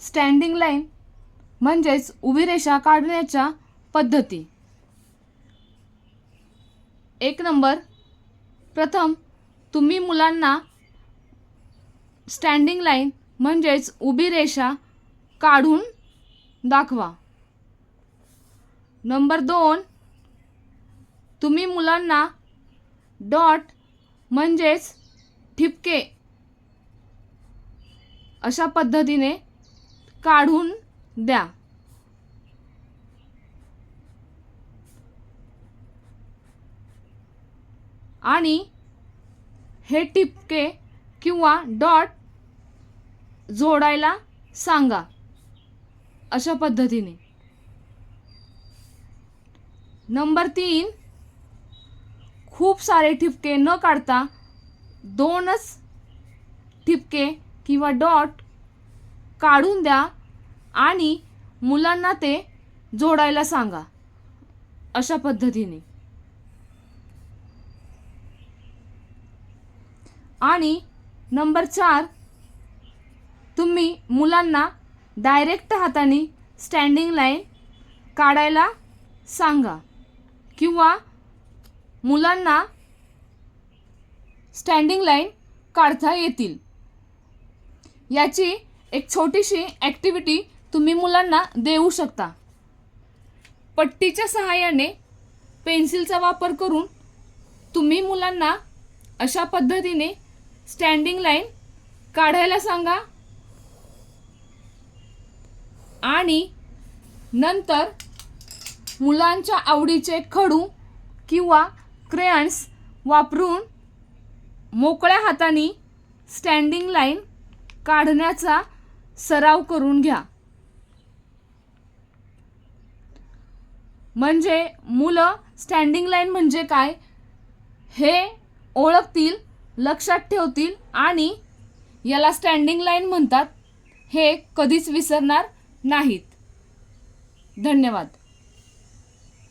Standing line म्हणजेच उभी रेषा काढण्याच्या पद्धती. एक नंबर. प्रथम तुम्ही मुलांना स्टँडिंग लाईन म्हणजेच उभी रेषा काढून दाखवा. नंबर दोन तुम्ही मुलांना डॉट म्हणजेच ठिपके अशा पद्धतीने काढून द्या. आणि हे टिपके किंवा डॉट जोडायला सांगा. अशा पद्धतीने. नंबर तीन खूप सारे ठिपके न काढता दोनच ठिपके किंवा डॉट काढून द्या आणि मुलांना ते जोडायला सांगा. अशा पद्धतीने. आणि नंबर चार तुम्ही मुलांना डायरेक्ट हाताने स्टँडिंग लाईन काढायला सांगा किंवा मुलांना स्टँडिंग लाईन काढता येतील. याची एक छोटीशी ॲक्टिव्हिटी तुम्ही मुलांना देऊ शकता. पट्टीच्या सहाय्याने पेन्सिलचा वापर करून तुम्ही मुलांना अशा पद्धतीने स्टँडिंग लाईन काढायला सांगा. आणि नंतर मुलांच्या आवडीचे खडू किंवा क्रेयन्स वापरून मोकळ्या हाताने स्टँडिंग लाईन काढण्याचा सराव करून घ्या. म्हणजे मुलं स्टँडिंग लाईन म्हणजे काय? हे ओळखतील लक्षात ठेवतील आणि याला स्टँडिंग लाईन म्हणतात. हे कधीच विसरणार नाहीत. धन्यवाद.